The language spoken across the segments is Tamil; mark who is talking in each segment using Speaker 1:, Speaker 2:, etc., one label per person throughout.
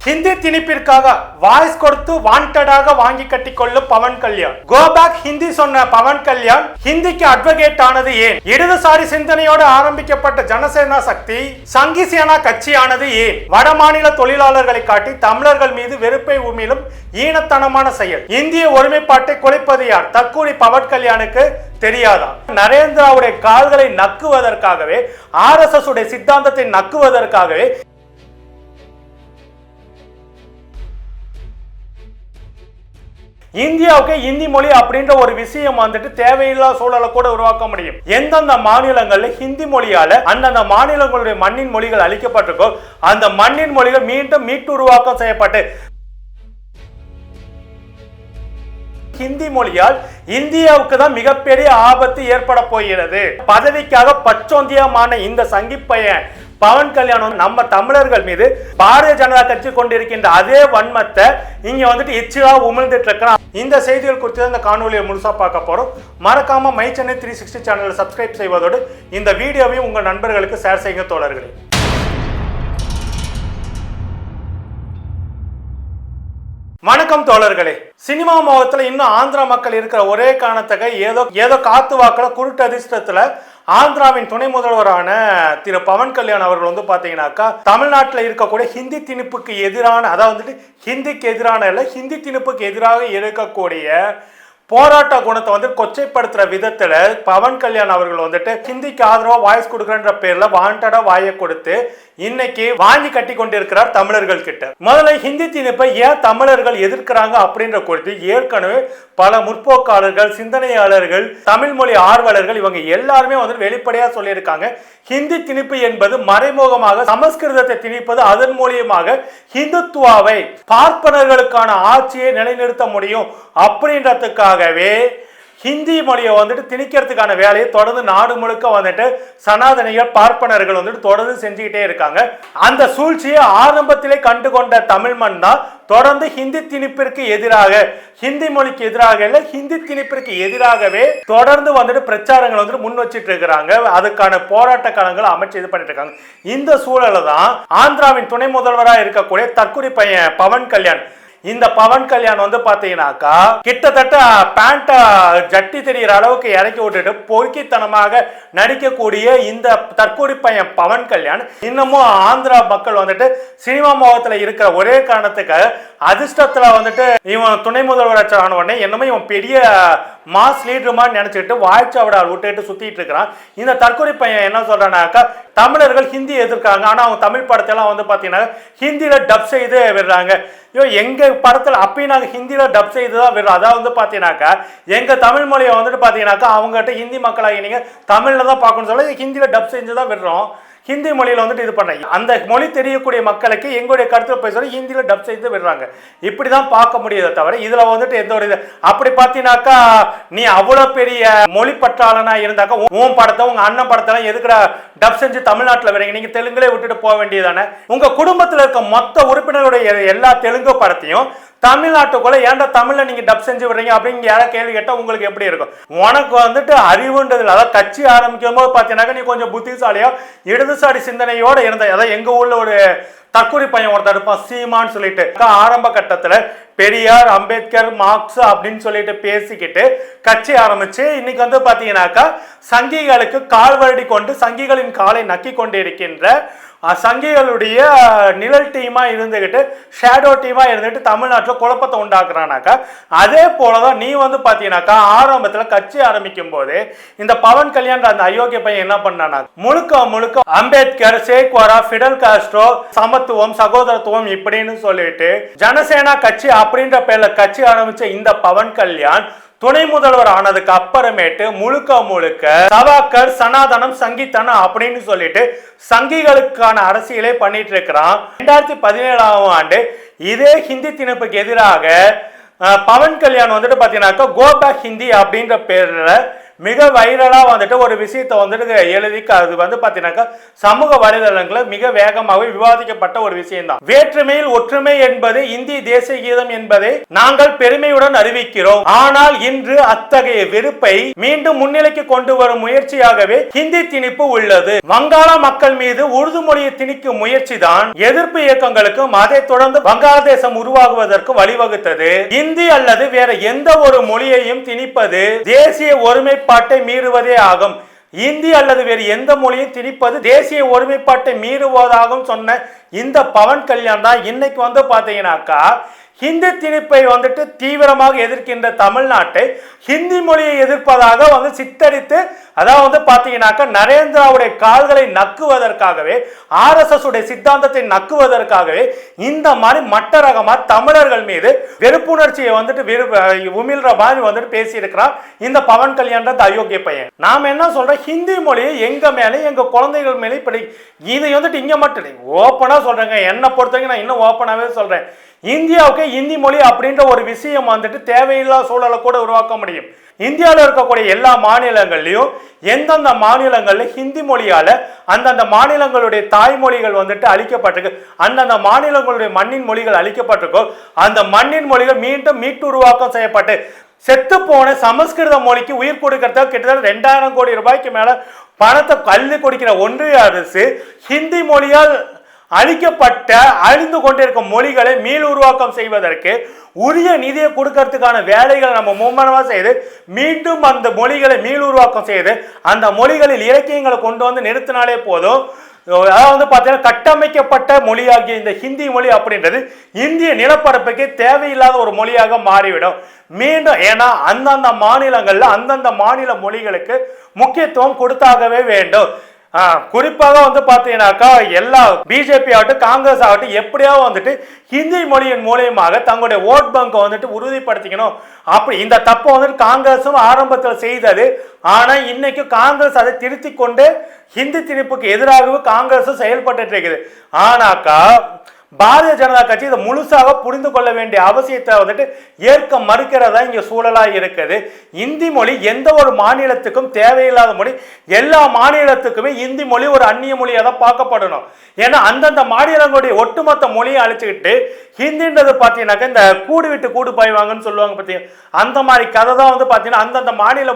Speaker 1: ஹிந்தி திணிப்பிற்காக வாய்ஸ் கொடுத்து வாண்டடாக வாங்கி கட்டிக்கொள்ளும் பவன் கல்யாண். கோ பேக் ஹிந்தி சொன்ன பவன் கல்யாண் ஹிந்திக்கு அட்வொகேட் ஆனது ஏன்? இடதுசாரி சிந்தனையோடு ஆரம்பிக்கப்பட்ட ஜனசேனா சக்தி சங்கி சேனா கட்சியானது ஏன்? வட மாநில தொழிலாளர்களை காட்டி தமிழர்கள் மீது வெறுப்பை உமிழும் ஈனத்தனமான செயல். இந்திய ஒருமைப்பாட்டை குலைப்பது யார்? தற்கூரி பவன் கல்யாணுக்கு தெரியாதா? நரேந்திராவுடைய கால்களை நக்குவதற்காகவே ஆர் எஸ் எஸ் உடைய சித்தாந்தத்தை நக்குவதற்காகவே இந்தியாவுக்கு இந்தி மொழி அப்படின்ற ஒரு விஷயம் வந்துட்டு தேவையில்லா சூழலை கூட உருவாக்க முடியும். எந்தெந்த மாநிலங்கள்ல ஹிந்தி மொழியால அந்தந்த மாநிலங்களுடைய மண்ணின் மொழிகள் அழிக்கப்பட்டிருக்கோ அந்த மண்ணின் மொழிகள் மீண்டும் மீட்டு உருவாக்கம் செய்யப்பட்டு ஹிந்தி மொழியால் இந்தியாவுக்கு தான் மிகப்பெரிய ஆபத்து ஏற்பட போகிறது. பதவிக்காக பச்சோந்தியமான இந்த சங்கிப்பையன் பவன் கல்யாணம் நம்ம தமிழர்கள் மீது பாரதிய ஜனதா கட்சி கொண்டிருக்கின்ற அதே வன்மத்தை இங்க வந்துட்டு எச்சிலா உமிழ்ந்துட்டு இருக்கிறான் இந்த செய்திகள் குறித்து தான் இந்த காணொலியை முழுசா பார்க்க போறோம். மறக்காம மை சென்னை த்ரீ சிக்ஸ்டி சேனலை சப்ஸ்கிரைப் செய்வதோடு இந்த வீடியோவையும் உங்க நண்பர்களுக்கு ஷேர் செய்யுங்க தோழர்களே. வணக்கம் தோழர்களே. சினிமா மோகத்துல இன்னும் ஆந்திரா மக்கள் இருக்கிற ஒரே காரணத்துக்கு ஏதோ ஏதோ காத்து வாக்கில குருட்டு அதிர்ஷ்டத்துல ஆந்திராவின் துணை முதல்வரான திரு பவன் கல்யாண் அவர்கள் வந்து பார்த்தீங்கன்னாக்கா தமிழ்நாட்டில் இருக்கக்கூடிய ஹிந்தி திணிப்புக்கு எதிரான அதாவது வந்துட்டு ஹிந்திக்கு எதிரான இல்லை ஹிந்தி திணிப்புக்கு எதிராக இருக்கக்கூடிய போராட்ட குணத்தை வந்து கொச்சைப்படுத்துற விதத்துல பவன் கல்யாண் அவர்கள் வந்துட்டு ஹிந்திக்கு ஆதரவா வாய்ஸ் கொடுக்குறன்ற பேர்ல வாண்டடா வாயை கொடுத்து இன்னைக்கு வாங்கி கட்டி கொண்டிருக்கிறார் தமிழர்கள் கிட்ட. முதல்ல ஹிந்தி திணிப்பை ஏன் தமிழர்கள் எதிர்க்கிறாங்க அப்படின்ற குறித்து ஏற்கனவே பல முற்போக்காளர்கள் சிந்தனையாளர்கள் தமிழ் மொழி ஆர்வலர்கள் இவங்க எல்லாருமே வந்து வெளிப்படையா சொல்லியிருக்காங்க. ஹிந்தி திணிப்பு என்பது மறைமுகமாக சமஸ்கிருதத்தை திணிப்பது அதன் மூலியமாக ஹிந்துத்துவாவை பார்ப்பனர்களுக்கான ஆட்சியை நிலைநிறுத்த முடியும் அப்படின்றதுக்காகவே ஹிந்தி மொழியை வந்துட்டு திணிக்கிறதுக்கான வேலையை தொடர்ந்து நாடு முழுக்க வந்துட்டு சனாதனிகள் பார்ப்பனர்கள் வந்துட்டு தொடர்ந்து செஞ்சுக்கிட்டே இருக்காங்க. அந்த சூழ்ச்சியை ஆரம்பத்திலே கண்டு கொண்ட தமிழ் மண் தான் தொடர்ந்து ஹிந்தி திணிப்பிற்கு எதிராக ஹிந்தி மொழிக்கு எதிராக இல்லை ஹிந்தி திணிப்பிற்கு எதிராகவே தொடர்ந்து வந்துட்டு பிரச்சாரங்கள் வந்துட்டு முன் வச்சுட்டு இருக்கிறாங்க. அதுக்கான போராட்ட களங்களை அமைச்சு இது பண்ணிட்டு இருக்காங்க. இந்த சூழலை தான் ஆந்திராவின் துணை முதல்வராக இருக்கக்கூடிய தற்கொலை பையன் பவன் கல்யாண் இந்த பவன் கல்யாண் வந்து பாத்தீங்கன்னாக்கா கிட்டத்தட்ட பேண்ட ஜட்டி தெரிகிற அளவுக்கு இறக்கி விட்டுட்டு பொறுக்கித்தனமாக நடிக்கக்கூடிய இந்த தற்கொலை பையன் பவன் கல்யாண் இன்னமும் ஆந்திரா மக்கள் வந்துட்டு சினிமா முகத்துல இருக்கிற ஒரே காரணத்துக்கு அதிர்ஷ்டத்துல வந்துட்டு இவன் துணை முதல்வர் ஆன உடனே என்னமோ இவன் பெரிய மாஸ் லீடர் மாதிரி நினைச்சுக்கிட்டு வாய்ச்சாவிடால் விட்டுட்டு சுற்றிட்டு இருக்கிறான். இந்த தற்கொலை பையன் என்ன சொல்கிறானாக்கா தமிழர்கள் ஹிந்தி எதிர்க்காங்க ஆனால் அவங்க தமிழ் படத்தெல்லாம் வந்து பார்த்தீங்கன்னா ஹிந்தியில் டப் செய்து விடுறாங்க. ஐயோ எங்கள் படத்தில் அப்பயும் நாங்கள் ஹிந்தியில் டப் செய்து தான் விடுறோம் அதாவது வந்து பார்த்தீங்கன்னாக்கா எங்கள் தமிழ் மொழியை வந்துட்டு பார்த்தீங்கன்னாக்கா அவங்ககிட்ட ஹிந்தி மக்களாகி நீங்கள் தமிழில் தான் பார்க்கணும்னு சொல்ல ஹிந்தியில் டப் செஞ்சு தான் விடுறோம். ஹிந்தி மொழியில் வந்துட்டு இது பண்றாங்க. அந்த மொழி தெரியக்கூடிய மக்களுக்கு எங்களுடைய கருத்தில் பேசுறது ஹிந்தியில் டப் செய்து விடுறாங்க. இப்படி தான் பார்க்க முடியுதே தவிர இதில் வந்துட்டு எந்த ஒரு இது அப்படி பார்த்தீங்கன்னாக்கா நீ அவ்வளோ பெரிய மொழி பற்றாளனாக இருந்தாக்கா உன் படத்தை உங்கள் அண்ணன் படத்தெல்லாம் எதுக்குற டப் செஞ்சு தமிழ்நாட்டில் வரீங்க நீங்கள் தெலுங்குலேயே விட்டுட்டு போக வேண்டியதானே உங்கள் குடும்பத்தில் இருக்க மொத்த உறுப்பினருடைய எல்லா தெலுங்கு படத்தையும் தமிழ்நாட்டுக்குள்ள ஏன்டா தமிழ்ல நீங்க டப் செஞ்சு விடுறீங்க அப்படின்னு யாராவது கேள்வி கேட்டா உங்களுக்கு எப்படி இருக்கும்? உனக்கு வந்துட்டு அறிவுன்றதுல அதாவது கட்சி ஆரம்பிக்கும் போது பார்த்தீங்கன்னாக்கா நீ கொஞ்சம் புத்திசாலியா இடதுசாரி சிந்தனையோட இருந்த அதாவது எங்க ஊர்ல ஒரு தற்கொலை பையன் ஒருத்தர் இருப்பான் சீமான்னு சொல்லிட்டு. ஆரம்ப கட்டத்துல பெரியார் அம்பேத்கர் மார்க்ஸ் அப்படின்னு சொல்லிட்டு பேசிக்கிட்டு கட்சி ஆரம்பிச்சு இன்னைக்கு வந்து பாத்தீங்கன்னாக்கா சங்கிகளுக்கு கால் வருடி கொண்டு சங்கிகளின் காலை நக்கி கொண்டு இருக்கின்ற சங்கிகளுடைய நிழல் டீமா இருந்துகிட்டு ஷேடோ டீமா இருந்துட்டு தமிழ்நாட்டில் குழப்பத்தை உண்டாக்குறானாக்கா அதே போலதான் நீ வந்து பாத்தீங்கன்னாக்கா ஆரம்பத்துல கட்சி ஆரம்பிக்கும் போது இந்த பவன் கல்யாண் அந்த அயோக்கிய பையன் என்ன பண்ணானா முழுக்க முழுக்க அம்பேத்கர் சேக்வாரா ஃபிடல் காஸ்ட்ரோ சமத்துவம் சகோதரத்துவம் இப்படின்னு சொல்லிட்டு ஜனசேனா கட்சி அப்படின்ற பேர்ல கட்சி ஆரம்பிச்ச இந்த பவன் கல்யாண் துணை முதல்வர் ஆனதுக்கு அப்புறமேட்டு முழுக்க முழுக்க சவாக்கர் சனாதனம் சங்கீத்தனம் அப்படின்னு சொல்லிட்டு சங்கிகளுக்கான அரசியலே பண்ணிட்டு இருக்கிறான். ரெண்டாயிரத்தி பதினேழாம் ஆண்டு இதே ஹிந்தி திணிப்புக்கு எதிராக பவன் கல்யாண் வந்துட்டு பார்த்தீங்கன்னாக்கா கோபா ஹிந்தி அப்படின்ற பேர்ல மிக வைரலா வந்துட்டு ஒரு விஷயத்தை வந்துட்டு எழுதி அது வந்து பார்த்தீங்கன்னாக்கா சமூக வலைதளங்களில் மிக வேகமாக விவாதிக்கப்பட்ட ஒரு விஷயம் தான் வேற்றுமையில் ஒற்றுமை என்பது இந்திய தேசிய கீதம் என்பதை நாங்கள் பெருமையுடன் அறிவிக்கிறோம். ஆனால் இன்று அத்தகைய வெறுப்பை மீண்டும் முன்னிலைக்கு கொண்டு வரும் முயற்சியாகவே ஹிந்தி திணிப்பு உள்ளது. வங்காள மக்கள் மீது உருது மொழியை திணிக்கும் முயற்சி தான் எதிர்ப்பு இயக்கங்களுக்கும் அதைத் தொடர்ந்து வங்காளதேசம் உருவாகுவதற்கு வழிவகுத்தது. இந்தி அல்லது வேற எந்த ஒரு மொழியையும் திணிப்பது தேசிய ஒருமை ஒருமைப்பாட்டை மீறுவதே ஆகும். இந்தி அல்லது வேறு எந்த மொழியும் திணிப்பது தேசிய ஒருமைப்பாட்டை மீறுவதாகவும் சொன்ன இந்த பவன் கல்யாண் தான் இன்னைக்கு வந்து பார்த்தீங்கன்னாக்கா ஹிந்தி திணிப்பை வந்துட்டு தீவிரமாக எதிர்க்கின்ற தமிழ்நாட்டை ஹிந்தி மொழியை எதிர்ப்பதாக வந்து சித்தரித்து அதாவது வந்து பார்த்தீங்கன்னாக்கா நரேந்திராவுடைய கால்களை நக்குவதற்காகவே ஆர்எஸ்எஸ் உடைய சித்தாந்தத்தை நக்குவதற்காகவே இந்த மாதிரி மட்ட ரகமாக தமிழர்கள் மீது வெறுப்புணர்ச்சியை வந்துட்டு விரு- உமிழ்ற மாதிரி வந்துட்டு பேசியிருக்கிறான் இந்த பவன் கல்யாண்றது அயோக்கிய பையன். நாம் என்ன சொல்கிறோம் ஹிந்தி மொழியை எங்கள் மேலே எங்கள் குழந்தைகள் மேலே இப்படி இதை வந்துட்டு இங்கே மட்டும் இல்லை ஓப்பனாக சொல்கிறேங்க என்னை பொறுத்தவரைக்கும் நான் இன்னும் ஓப்பனாகவே சொல்கிறேன் இந்தியாவுக்கு இந்தி மொழி அப்படின்ற ஒரு விஷயம் வந்துட்டு தேவையில்லாத சூழலை கூட உருவாக்க முடியும். இந்தியாவில் இருக்கக்கூடிய எல்லா மாநிலங்கள்லையும் எந்தெந்த மாநிலங்களில் ஹிந்தி மொழியால் அந்தந்த மாநிலங்களுடைய தாய்மொழிகள் வந்துட்டு அழிக்கப்பட்டிருக்கு. அந்தந்த மாநிலங்களுடைய மண்ணின் மொழிகள் அழிக்கப்பட்டிருக்கோ அந்த மண்ணின் மொழிகள் மீண்டும் மீட்டுருவாக்கம் செய்யப்பட்டு செத்து போன சமஸ்கிருத மொழிக்கு உயிர் கொடுக்கறதுக்கு கிட்டத்தட்ட ரெண்டாயிரம் கோடி ரூபாய்க்கு மேல பணத்தை கல்வி கொடுக்கிற ஒன்றிய அரசு ஹிந்தி மொழியால் அழிக்கப்பட்ட அழிந்து கொண்டிருக்கும் மொழிகளை மீள் உருவாக்கம் செய்வதற்கு உரிய நிதியை கொடுக்கறதுக்கான வேலைகளை நம்ம மும்மனமாக செய்து மீண்டும் அந்த மொழிகளை மீள் உருவாக்கம் செய்து அந்த மொழிகளில் இலக்கியங்களை கொண்டு வந்து நிறுத்தினாலே போதும். அதாவது வந்து பார்த்தீங்கன்னா கட்டமைக்கப்பட்ட மொழியாகிய இந்த ஹிந்தி மொழி அப்படின்றது இந்திய நிலப்பரப்புக்கு தேவையில்லாத ஒரு மொழியாக மாறிவிடும். மீண்டும் ஏன்னா அந்தந்த மாநிலங்களில் அந்தந்த மாநில மொழிகளுக்கு முக்கியத்துவம் கொடுத்தாகவே வேண்டும். குறிப்பாக வந்து பார்த்தீங்கன்னாக்கா எல்லா பிஜேபி ஆகட்டும் காங்கிரஸ் ஆகட்டும் எப்படியாவது வந்துட்டு ஹிந்தி மொழியின் மூலியமாக தங்களுடைய ஓட் பங்கை வந்துட்டு உறுதிப்படுத்திக்கணும். அப்படி இந்த தப்பை வந்துட்டு காங்கிரஸும் ஆரம்பத்தில் செய்தது. ஆனால் இன்னைக்கு காங்கிரஸ் அதை திருத்தி கொண்டு ஹிந்தி திணிப்புக்கு எதிராகவும் காங்கிரஸும் செயல்பட்டு இருக்குது. ஆனாக்கா பாரதிய ஜனதா கட்சி இதை முழுசாக புரிந்து கொள்ள வேண்டிய அவசியத்தை வந்துட்டு ஏற்க மறுக்கிறதா இங்கே சூழலாக இருக்குது. இந்தி மொழி எந்த ஒரு மாநிலத்துக்கும் தேவையில்லாத மொழி எல்லா மாநிலத்துக்குமே இந்தி மொழி ஒரு அந்நிய மொழியாக தான் பார்க்கப்படணும். ஏன்னா அந்தந்த மாநிலங்களுடைய ஒட்டுமொத்த மொழியை அழிச்சுக்கிட்டு ஹிந்தின்றது பார்த்தீங்கன்னாக்கா இந்த கூடு விட்டு கூடு பாய்வாங்கன்னு சொல்லுவாங்க பார்த்தீங்க. அந்த மாதிரி கதை தான் வந்து பார்த்தீங்கன்னா அந்தந்த மாநில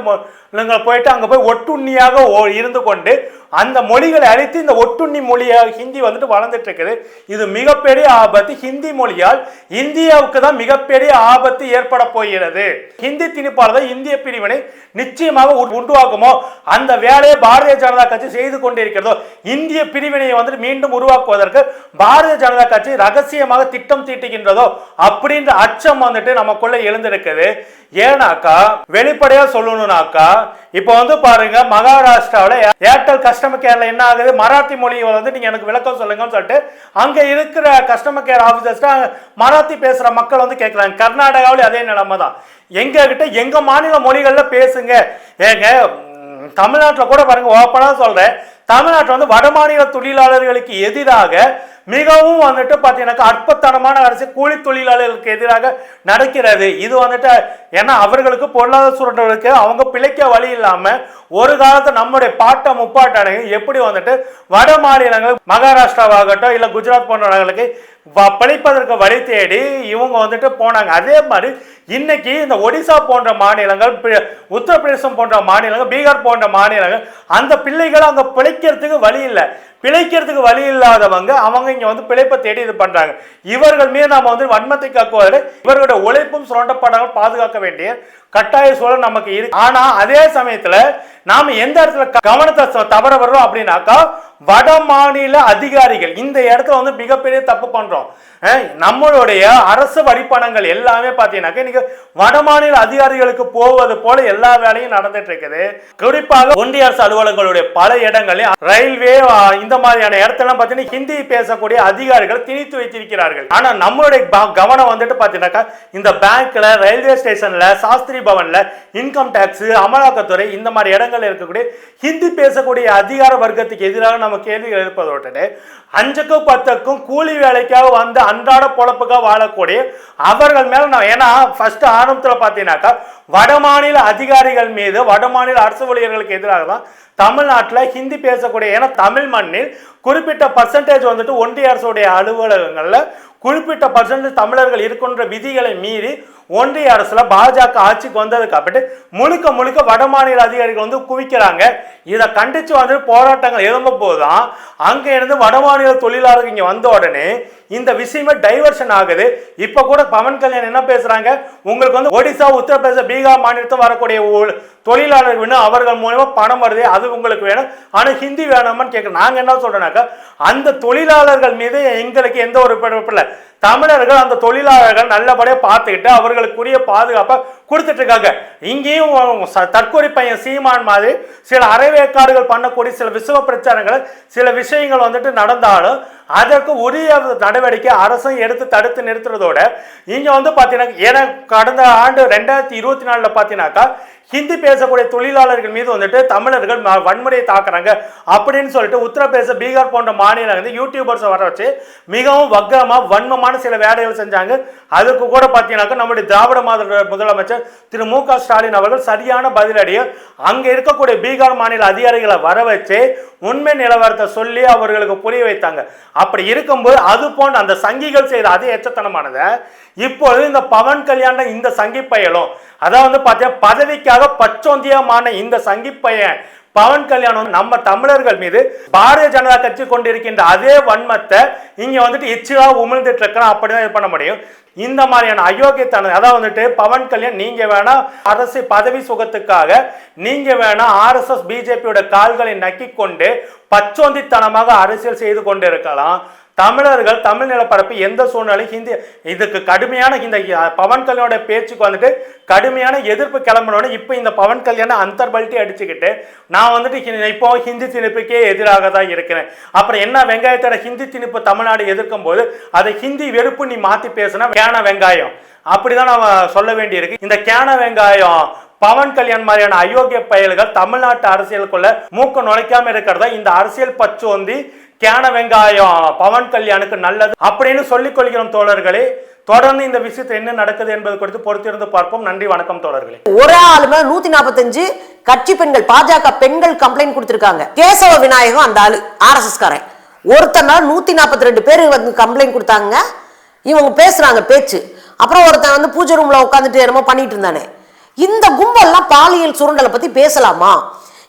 Speaker 1: நீங்கள் போயிட்டு அங்கே போய் ஒட்டுண்ணியாக ஓ- இருந்து கொண்டு அந்த மொழிகளை அழித்து இந்த ஒட்டுண்ணி மொழியாக ஹிந்தி வந்துட்டு வளர்ந்துட்டு இருக்குது. இது மிகப்பெரிய ஆபத்து ஹிந்தி மொழியால் இந்தியாவுக்கு தான் மிகப்பெரிய ஆபத்து ஏற்பட போகிறது. ஹிந்தி திணிப்பாளர் தான் இந்திய பிரிவினை நிச்சயமாக உ- அந்த வேலையை பாரதிய ஜனதா கட்சி செய்து கொண்டிருக்கிறதோ? இந்திய பிரிவினையை வந்துட்டு மீண்டும் உருவாக்குவதற்கு பாரதிய ஜனதா கட்சி ரகசியமாக திட்டம் தீட்டுகின்றதோ? அப்படின்ற அச்சம் வந்துட்டு நமக்குள்ள எழுந்திருக்குது. ஏன்னாக்கா வெளிப்படையா சொல்லணும்னாக்கா இப்போ வந்து பாருங்க மகாராஷ்டிராவில் ஏர்டெல் கஸ்டமர் கேர்ல என்ன ஆகுது? மராத்தி மொழியை வந்து நீங்க எனக்கு விளக்கம் சொல்லுங்கன்னு சொல்லிட்டு அங்க இருக்கிற கஸ்டமர் கேர் ஆபீசர்ஸ் மராத்தி பேசுற மக்கள் வந்து கேட்குறாங்க கர்நாடகாவிலே அதே நிலைமை தான். எங்க கிட்ட எங்க மாநில மொழிகளில் பேசுங்க. ஏங்க தமிழ்நாட்டில் கூட பாருங்க ஓப்பனாக சொல்கிறேன் தமிழ்நாட்டில் வந்து வடமாநில தொழிலாளர்களுக்கு எதிராக மிகவும் வந்துட்டு பார்த்தீங்கன்னாக்கா அற்பத்தனமான அரசு கூலி தொழிலாளர்களுக்கு எதிராக நடக்கிறது. இது வந்துட்டு ஏன்னா அவர்களுக்கு பொருளாதார சுரண்டலுக்கு அவங்க பிழைக்க வழி இல்லாமல் ஒரு காலத்தை நம்முடைய பாட்ட முப்பாட்டானங்க எப்படி வந்துட்டு வட மாநிலங்கள் மகாராஷ்டிராவாகட்டும் இல்லை குஜராத் போன்ற இடங்களுக்கு பிழைப்பதற்கு வழி தேடி இவங்க வந்துட்டு போனாங்க. அதே மாதிரி இன்னைக்கு இந்த ஒடிசா போன்ற மாநிலங்கள் உத்தரப்பிரதேசம் போன்ற மாநிலங்கள் பீகார் போன்ற மாநிலங்கள் அந்த பிள்ளைகள் அங்கே பிழைக்கிறதுக்கு வழி இல்லை. பிழைக்கிறதுக்கு வழி இல்லாதவங்க அவங்க இங்க வந்து பிழைப்பை தேடி இது பண்றாங்க. இவர்கள் மீது நாம வந்து வன்மத்தை காக்குவதில் இவர்களுடைய உழைப்பும் சுரண்டப்படாமல் பாதுகாக்க வேண்டிய கட்டாய சூழல் நமக்கு இருக்கு. ஆனா அதே சமயத்துல நாம எந்த இடத்துல கவனத்தை தவற வர்றோம் அப்படின்னாக்கா வட மாநில அதிகாரிகள் இந்த இடத்துல வந்து மிகப்பெரிய தப்பு பண்றோம். நம்மளுடைய அரசு வரிப்பணங்கள் எல்லாமே பார்த்தீங்கன்னாக்கா இன்னைக்கு வட மாநில அதிகாரிகளுக்கு போவது போல எல்லா வேலையும் நடந்துட்டு இருக்குது. குறிப்பாக ஒன்றிய அரசு அலுவலகங்களுடைய பல இடங்களில் ரயில்வே இந்த அந்த மாதிரியான இடத்தெல்லாம் பார்த்தீங்கன்னா ஹிந்தி பேசக்கூடிய அதிகாரிகள் திணித்து வைத்திருக்கிறார்கள். ஆனால் நம்மளுடைய கவனம் வந்துட்டு பார்த்தீங்கன்னாக்கா இந்த பேங்க்ல ரயில்வே ஸ்டேஷன்ல சாஸ்திரி பவன்ல இன்கம் டேக்ஸ் அமலாக்கத்துறை இந்த மாதிரி இடங்கள்ல இருக்கக்கூடிய ஹிந்தி பேசக்கூடிய அதிகார வர்க்கத்துக்கு எதிராக நம்ம கேள்விகள் எழுப்பதோட்டே அஞ்சுக்கும் பத்துக்கும் கூலி வேலைக்காக வந்து அன்றாட பொழப்புக்காக வாழக்கூடிய அவர்கள் மேல நான் ஏன்னா ஃபர்ஸ்ட் ஆரம்பத்தில் பார்த்தீங்கன்னாக்கா வடமாநில அதிகாரிகள் மீது வடமாநில அரசு ஊழியர்களுக்கு எதிராக தான் தமிழ்நாட்டில் ஹிந்தி பேசக்கூடிய ஏன்னா தமிழ் மண்ணில் குறிப்பிட்ட பர்சன்டேஜ் வந்துட்டு ஒன்றிய அரசுடைய அலுவலகங்களில் குறிப்பிட்ட பர்சன்டேஜ் தமிழர்கள் இருக்கின்ற விதிகளை மீறி ஒன்றிய அரசில் பாஜக ஆட்சிக்கு வந்ததுக்கு அப்புறம் முழுக்க முழுக்க வடமாநில அதிகாரிகள் வந்து குவிக்கிறாங்க. இதை கண்டித்து வந்து போராட்டங்கள் எழும்ப போதுதான் அங்கே இருந்து வடமாநில தொழிலாளர்கள் இங்கே வந்த உடனே இந்த விஷயமே டைவர்ஷன் ஆகுது. இப்போ கூட பவன் கல்யாண் என்ன பேசுகிறாங்க உங்களுக்கு வந்து ஒடிசா உத்தரப்பிரதேச பீகார் மாநிலத்தில் வரக்கூடிய தொழிலாளர்கள் வேணும் அவர்கள் மூலமா பணம் வருது அது உங்களுக்கு வேணும். ஆனால் ஹிந்தி வேணாமான்னு கேட்க நாங்கள் என்ன சொல்கிறோன்னாக்கா அந்த தொழிலாளர்கள் மீது எங்களுக்கு எந்த ஒரு இல்லை தமிழர்கள் அந்த தொழிலாளர்கள் நல்லபடியாக பார்த்துக்கிட்டு அவர்களுக்குரிய பாதுகாப்பை கொடுத்துட்டு இருக்காங்க இங்கேயும் தற்கொலை பையன் சீமான் மாதிரி சில அரைவேக்காடுகள் பண்ணக்கூடிய சில விசுவ பிரச்சாரங்கள் சில விஷயங்கள் வந்துட்டு நடந்தாலும் அதற்கு உரிய நடவடிக்கை அரசும் எடுத்து தடுத்து நிறுத்துறதோட இங்கே வந்து பார்த்தீங்கன்னா ஏன்னா கடந்த ஆண்டு ரெண்டாயிரத்தி இருபத்தி நாலில் பார்த்தீங்கன்னாக்கா ஹிந்தி பேசக்கூடிய தொழிலாளர்கள் மீது வந்துட்டு தமிழர்கள் வன்முறையை தாக்குறாங்க அப்படின்னு சொல்லிட்டு உத்தரப்பிரதேச பீகார் போன்ற மாநிலம் வந்து யூடியூபர்ஸை வர வச்சு மிகவும் வக்கரமாக வன்மமான சில வேலைகள் செஞ்சாங்க. அதுக்கு கூட பார்த்தீங்கன்னாக்கா நம்முடைய திராவிட மாத முதலமைச்சர் திரு மு க ஸ்டாலின் அவர்கள் சரியான பதிலடியை அங்கே இருக்கக்கூடிய பீகார் மாநில அதிகாரிகளை வர வச்சு உண்மை நிலவரத்தை சொல்லி அவர்களுக்கு புரிய வைத்தாங்க. அப்படி இருக்கும்போது அது போன்ற அந்த சங்கிகள் செய்த அதே எச்சத்தனமானதை இப்பொழுது இந்த பவன் கல்யாண இந்த சங்கி பயலும் அதாவது வந்து பார்த்தீங்கன்னா பதவிக்காக பச்சோந்தியமான இந்த சங்கி பையன் பவன் கல்யாணம் நம்ம தமிழர்கள் மீது பாரதிய ஜனதா கட்சி கொண்டிருக்கின்ற அதே வன்மத்தை இங்க வந்துட்டு எச்சிலா உமிழ்ந்துட்டு இருக்கிறோம் அப்படிதான் இது பண்ண முடியும். இந்த மாதிரியான அயோக்கியத்தனம் அதாவது வந்துட்டு பவன் கல்யாண் நீங்க வேணா அரசு பதவி சுகத்துக்காக நீங்க வேணா ஆர்எஸ்எஸ் பிஜேபியோட கால்களை நக்கி கொண்டு பச்சோந்தித்தனமாக அரசியல் செய்து கொண்டு இருக்கலாம் தமிழர்கள் தமிழ் நிலப்பரப்பு எந்த சூழ்நிலையும் ஹிந்தி இதுக்கு கடுமையான இந்த பவன் கல்யாணோட பேச்சுக்கு வந்துட்டு கடுமையான எதிர்ப்பு கிளம்பினோட இப்போ இந்த பவன் கல்யாணம் அந்தர்பல்ட்டி அடிச்சுக்கிட்டு நான் வந்துட்டு இப்போ ஹிந்தி திணிப்புக்கே எதிராக தான் இருக்கிறேன். அப்புறம் என்ன வெங்காயத்தோட ஹிந்தி திணிப்பு தமிழ்நாடு எதிர்க்கும் போது அதை ஹிந்தி வெறுப்பு நீ மாத்தி பேசுனா கேன வெங்காயம். அப்படிதான் நம்ம சொல்ல வேண்டியிருக்கு. இந்த கேன வெங்காயம் பவன் கல்யாண் மாதிரியான அயோக்கிய பயல்கள் தமிழ்நாட்டு அரசியலுக்குள்ள மூக்க நுழைக்காம இருக்கிறதா? இந்த அரசியல் பச்சோந்தி கேன வெங்காயம் பவன் கல்யாணுக்கு நல்லது அப்படின்னு சொல்லிக் கொள்கிறோம் தோழர்களே. தொடர்ந்து இந்த விஷயத்தில் என்ன நடக்குது என்பது குறித்து பொறுத்திருந்து பார்ப்போம். நன்றி வணக்கம் தோழர்களே.
Speaker 2: ஒரே ஆளுமே நூத்தி நாற்பத்தஞ்சு கட்சி பெண்கள் பாஜக பெண்கள் கம்ப்ளைண்ட் கொடுத்திருக்காங்க. கேசவ விநாயகம் அந்த ஆளு ஆர்எஸ்எஸ் காரன். ஒருத்தனா நூத்தி நாற்பத்தி ரெண்டு பேர் வந்து கம்ப்ளைண்ட் கொடுத்தாங்க. இவங்க பேசுறாங்க பேச்சு. அப்புறம் ஒருத்தன் வந்து பூஜை ரூம்ல உட்காந்துட்டு என்னமோ பண்ணிட்டு இருந்தானே. இந்த கும்பல்லாம் பாலியல் சுருண்டலை பத்தி பேசலாமா?